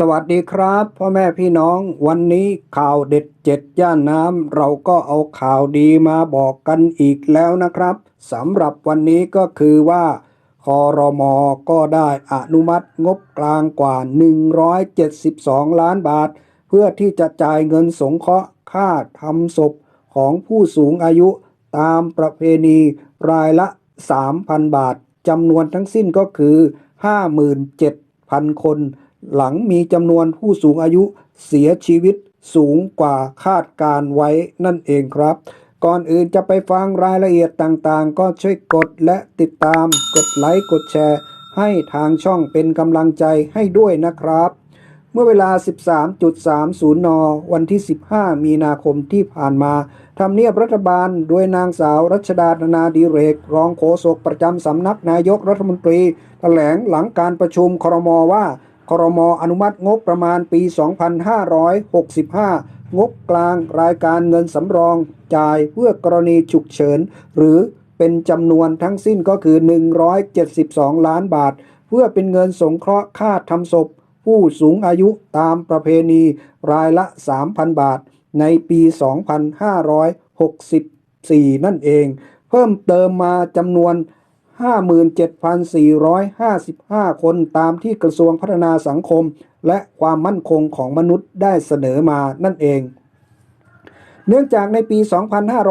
สวัสดีครับพ่อแม่พี่น้องวันนี้ข่าวเด็ดเจ็ดย่านน้ำเราก็เอาข่าวดีมาบอกกันอีกแล้วนะครับสำหรับวันนี้ก็คือว่าคอรมอก็ได้อนุมัติงบกลางกว่า 172 ล้านบาท เพื่อที่จะจ่ายเงินสงเคราะห์ค่าทำศพของผู้สูงอายุตามประเพณีรายละ 3,000 บาทจำนวนทั้งสิ้นก็คือ 57,000 คน หลังมีจำนวนผู้สูงอายุเสียชีวิตสูงกว่าคาดการไว้นั่นเองครับ ก่อนอื่นจะไปฟังรายละเอียดต่างๆ ก็ช่วยกดและติดตาม กดไลค์ กดแชร์ ให้ทางช่องเป็นกำลังใจให้ด้วยนะครับ เมื่อเวลา 13.30 น วันที่ 15 มีนาคมที่ผ่านมาทำเนียบรัฐบาล โดยนางสาวรัชดาธนาดีเรก รองโฆษกประจำสำนักนายกรัฐมนตรีแถลงหลังการประชุมครมว่า ครมอนุมัติงบประมาณปี 2565 งบกลางรายการเงินสำรองจ่ายเพื่อกรณีฉุกเฉิน หรือเป็นจำนวนทั้งสิ้นก็คือ 172 ล้านบาท เพื่อเป็นเงินสงเคราะห์ค่าทำศพ ผู้สูงอายุตามประเพณีรายละ 3,000 บาท ในปี 2564 นั่นเอง เพิ่มเติมมาจำนวน 57,455 คนตามที่กระทรวงพัฒนาสังคม และความมั่นคงของมนุษย์ได้เสนอมานั่นเอง เนื่องจากในปี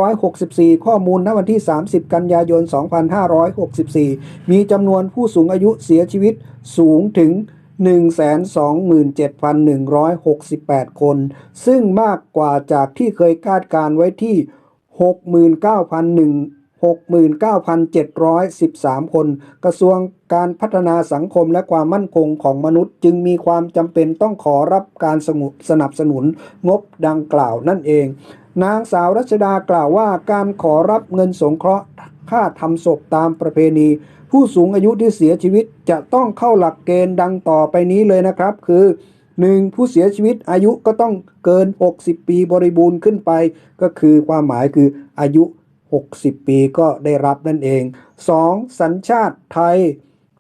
2564 ข้อมูลณวันที่ 30 กันยายน 2564 มีจำนวนผู้สูงอายุเสียชีวิตสูงถึง127,168 คน ซึ่งมากกว่าจากที่เคยคาดการไว้ที่ 69,100 69,713 คน กระทรวงการพัฒนาสังคมและความมั่นคงของมนุษย์ จึงมีความจำเป็นต้องขอรับการสนับสนุนงบดังกล่าวนั่นเอง นางสาวรัชดากล่าวว่าการขอรับเงินสงเคราะห์ค่าทำศพตามประเพณี ผู้สูงอายุที่เสียชีวิตจะต้องเข้าหลักเกณฑ์ดังต่อไปนี้เลยนะครับ คือ 1. ผู้เสียชีวิตอายุก็ต้องเกิน 60 ปีบริบูรณ์ขึ้นไป ก็คือความหมายคืออายุ 60 ปีก็ได้รับนั่นเอง 2. สัญชาติไทย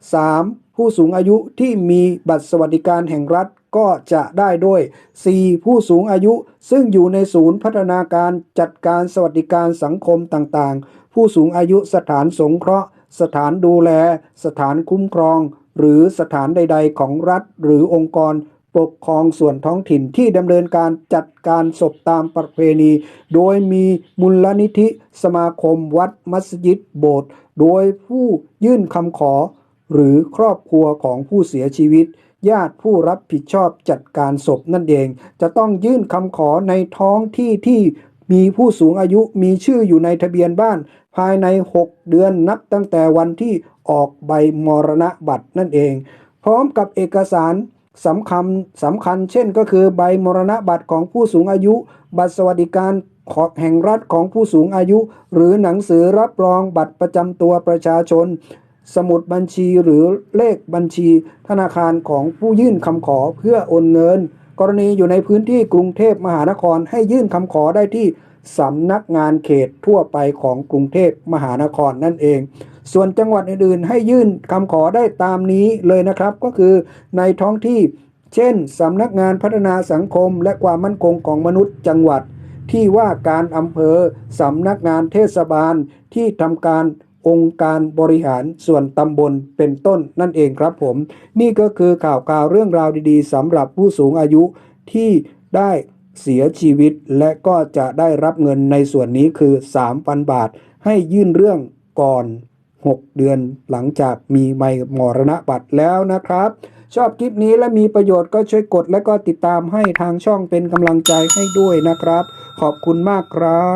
3. ผู้สูงอายุที่มีบัตรสวัสดิการแห่งรัฐก็จะได้ด้วย 4. ผู้สูงอายุซึ่งอยู่ในศูนย์พัฒนาการจัดการสวัสดิการสังคมต่างๆ ผู้สูงอายุสถานสงเคราะห์ สถานดูแล สถานคุ้มครอง หรือสถานใด ๆ ของรัฐหรือองค์กร ปกครองส่วนท้องถิ่นที่ดำเนินการจัดการศพตามประเพณี โดยมีมูลนิธิสมาคมวัดมัสยิดโบสถ์โดยผู้ยื่นคำขอ หรือครอบครัวของผู้เสียชีวิต ญาติผู้รับผิดชอบจัดการศพนั่นเอง จะต้องยื่นคำขอในท้องที่ที่มีผู้สูงอายุมีชื่ออยู่ในทะเบียนบ้าน ภายใน 6 เดือนนับตั้งแต่วันที่ออกใบมรณะบัตรนั่นเอง พร้อมกับเอกสาร สำคัญสำคัญเช่นก็คือใบมรณบัตรของผู้สูงอายุ บัตรสวัสดิการของแห่งรัฐของผู้สูงอายุ หรือหนังสือรับรองบัตรประจำตัวประชาชน สมุดบัญชีหรือเลขบัญชีธนาคารของผู้ยื่นคำขอเพื่อโอนเงิน กรณีอยู่ในพื้นที่กรุงเทพมหานครให้ยื่นคำขอได้ที่ สำนักงานเขตทั่วไปของกรุงเทพมหานครนั่นเอง ส่วนจังหวัดอื่นๆ ให้ยื่นคำขอได้ตามนี้เลยนะครับ ก็คือในท้องที่เช่นสำนักงานพัฒนาสังคมและความมั่นคงของมนุษย์จังหวัด ที่ว่าการอำเภอสำนักงานเทศบาลที่ทำการองค์การบริหารส่วนตำบลเป็นต้นนั่นเองครับผม นี่ก็คือข่าวข่าวเรื่องราวดีๆสำหรับผู้สูงอายุที่ได้ เสียชีวิตและก็จะได้รับเงินในส่วนนี้คือ 3,000 บาท ให้ยื่นเรื่องก่อน 6 เดือนหลังจากมีใบมรณบัตรแล้วนะครับ ชอบคลิปนี้และมีประโยชน์ก็ช่วยกดและก็ติดตามให้ทางช่องเป็นกำลังใจให้ด้วยนะครับ ขอบคุณมากครับ